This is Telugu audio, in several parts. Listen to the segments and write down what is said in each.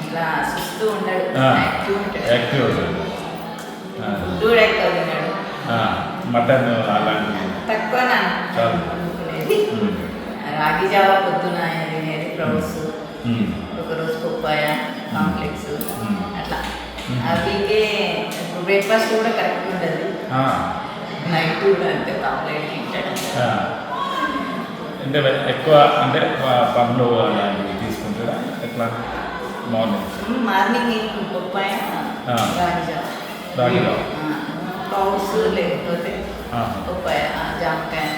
ఇట్లా ఎక్కువ మటన్ తక్కువ రాగి జావ పొద్దున తినేది ప్రౌస్ ఒకరోజు పప్పాయ కాంప్లెక్స్ అట్లా. అవికే బ్రేక్ఫాస్ట్ కూడా కరెక్ట్ ఉండదు. నైట్ కూడా అంతే కాంప్లెక్స్ అంటే ఎక్కువ అంటే పండ్లు అలాంటివి. ఎట్లా మార్నింగ్ మార్నింగ్ పప్పాయ. రాగి జావా లేకపోతే జామకాయ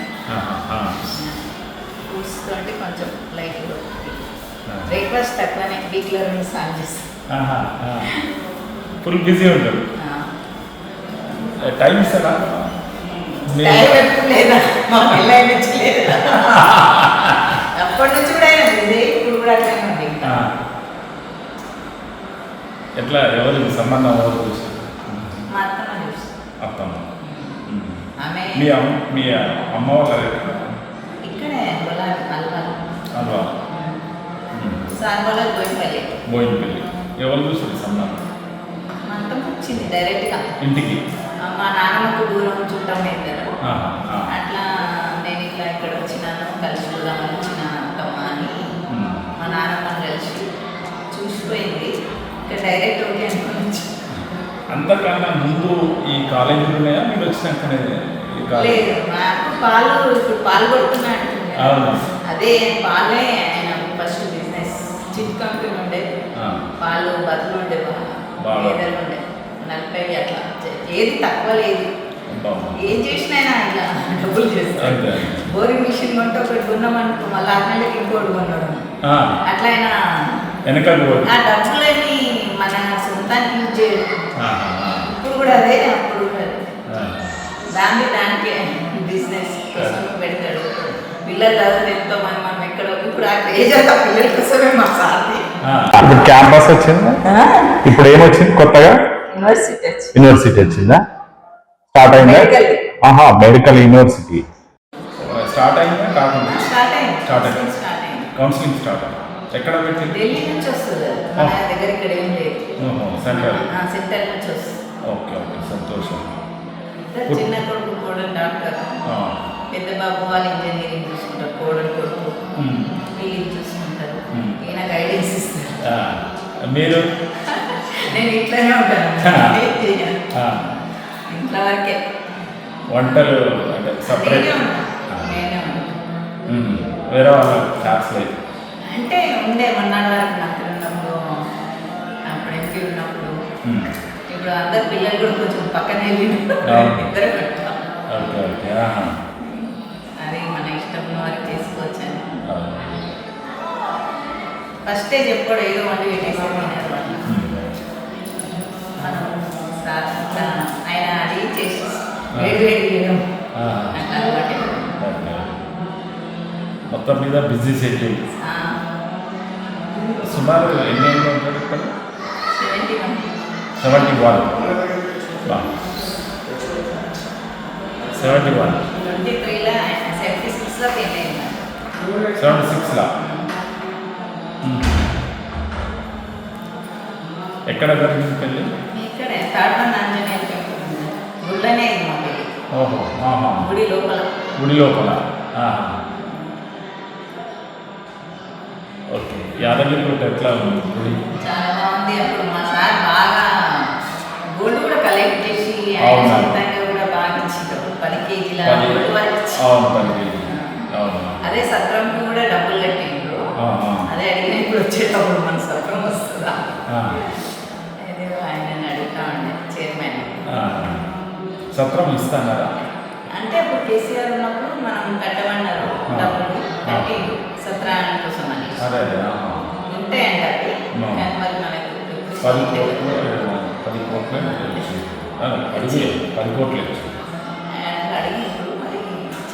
ఫ్రూట్స్ తోటి కొంచెం లైట్ ఆ. బ్రేక్ఫాస్ట్ తక్కువనే వీక్లో రెండు సార్లు చేస్తాను ఆహా, ఆ. ఫుల్ బిజీ ఉంటారు టైం ఇస్తారా మీ- టైం ఎప్పుడు లేదా మా పిల్లల నుంచి లేదా అప్పటి నుంచి కూడా ఆయన బిజీ ఇప్పుడు కూడా అట్లనే ఉంది ఇంకా ఆ. ఎట్లా ఎవరు సంబంధం ఎవరు చూసి అత్తమ్మ మీ అమ్మ మీ అమ్మ వాళ్ళ? ఇక్కడే అల్వా బోయినపల్లి. ఎవరు చూసారు సంబంధం? వచ్చింది డైరెక్ట్గా. ఇంటికి? మా నాన్నమ్మకు దూరం చుట్టం కదా. డైరెక్ట్ ఓకే అనుకుని వచ్చి అంతకన్నా ముందు ఈ కాలేజీలు ఉన్నాయా మీరు వచ్చినాకనే లేదు నాకు పాలు ఇప్పుడు పాలు కొడుతున్నా. అదే పాలే ఆయన ఫస్ట్ బిజినెస్ చిట్ కంపెనీ ఉండే. పాలు బతులు ఉండే. గేదెలు ఉండే నలభై అట్లా ఏది తక్కువ లేదు. ఏం చేసినా ఆయన ఇట్లా డబ్బులు చేస్తాడు అంతే. బోరింగ్ మిషన్ కొంటే ఒకటి కొన్నామనుకో మళ్ళీ ఆరు నెలలకి ఇంకోటి కొన్నాడు అట్లా ఆయన. ఆ యూజ్ చేయడు ఆ. ఇప్పుడు కూడా అదే అప్పుడు కూడా ఆ. దాన్ని దానికి బిజినెస్ పెడతాడు. పిల్లలు ఎంతో మంది మనం ఎక్కడ ఇప్పుడు ఆ క్రేజ్ అంతా పిల్లల కోసమే మా ఆ. ఇప్పుడు క్యాంపస్ వచ్చిందా? ఇప్పుడు ఏమొచ్చింది కొత్తగా? యూనివర్సిటీ యూనివర్సిటీ వచ్చిందా? స్టార్ట్ అయిందా. ఆహా మెడికల్ యూనివర్సిటీ స్టార్ట్ అయిందా? కాకుండా స్టార్ట్ అయింది. స్టార్ట్ అయింది? కౌన్సిలింగ్ స్టార్ట్ అయింది. ఎక్కడ పెట్టింది? ఢిల్లీ నుంచి వస్తుంది. మన దగ్గర ఇక్కడ ఏం లేదు. సెంట్రల్ ఆ, సెంటర్ నుంచి వస్తుంది. ఓకే ఓకే సంతోషం. చిన్న కొడుకు కోడలు డాక్టర్. పెద్ద బాబు వాళ్ళు ఇంజనీరింగ్ చూసుకుంటారు కోడలు కొడుకు. వీళ్ళు చూసుకుంటారు. ఈయన గైడెన్స్ ఇస్తారు. మీరు? నేను ఇంట్లోనే ఉంటాను. ఇంట్లో వరకే. వంటలు అంటే సపరేట్ వేరే వాళ్ళ క్లాస్ లేదు. అంటే ఉండే మొన్నటి వరకు నాకు ఇప్పుడు అందరు పిల్లలు కూడా కొంచెం పక్కన వెళ్ళి. ఇద్దరు పెట్టాం. అది మన ఇష్టం వరకు చేసుకోవచ్చని. ఫస్టే చెప్పాడు ఏదో వండి పెట్టేసి తిన్నారు వాళ్ళు ఉమ్. మనం ఆయన అడిగి చేసి వేడి వేడి చేయడం. అట్లా. మొత్తం మీద బిజీ షెడ్యూల్ సుమారు ఎన్ని ఏళ్ళు 71 વાહ 71 అంటే पहिला 76 ला केले 76 ला ఎక్కడ జరిగింది పెళ్ళి ఇక్కడే తాడన ఆంజనేయ గుళ్ళనే ఇది మా పెళ్ళి ఓహో ఆహా గుడి లోపల గుడి లోపల ఆహా ఓకే యాదగిరి గుట్ట ఎట్లా ఉంది గుడి చాలా అదే సత్రంకి కూడా డబ్బులు కట్టిండ్రు. అదే అడిగిన ఇప్పుడు వచ్చేటప్పుడు మన సత్రం వస్తుందా ఆ. అదే ఆయన అడుగుతా ఉండే చైర్మన్. సత్రం ఇస్తానారా అంటే అప్పుడు కేసీఆర్ ఉన్నప్పుడు మనం కట్టమన్నారు. డబ్బులు. కట్టి సత్రాన్ని కోసం అని. ఉంటాయంట అవి. కానీ మరి మనకు పది కోట్లు పది కోట్లు పది కోట్లు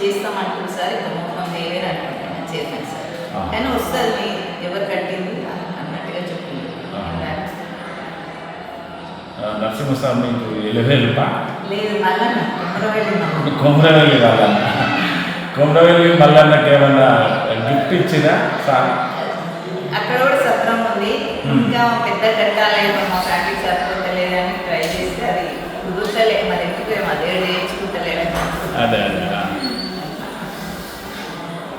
చేస్తామంటారు సార్. ఇంకా మొత్తం వేరే అనుకుంటున్నాను చైర్మన్ సార్. కానీ వస్తుంది మీ ఎవరు కట్టింది అని అన్నట్టుగా చెప్పింది. నరసింహస్వామి ఎలివేలుపా లేదు మళ్ళీ కొమరవెల్లి వాళ్ళన్న కొమరవెల్లి మల్లన్నకి ఏమన్నా గిఫ్ట్ ఇచ్చిరా సార్? అక్కడ కూడా సత్రం ఉంది. ఇంకా పెద్ద కట్టాలి మా ఫ్యామిలీ సరిపోతలేదని ట్రై చేసి చూస్తలే మరి ఎందుకు అదే నేర్చుకుంటలేడు అదే అదే.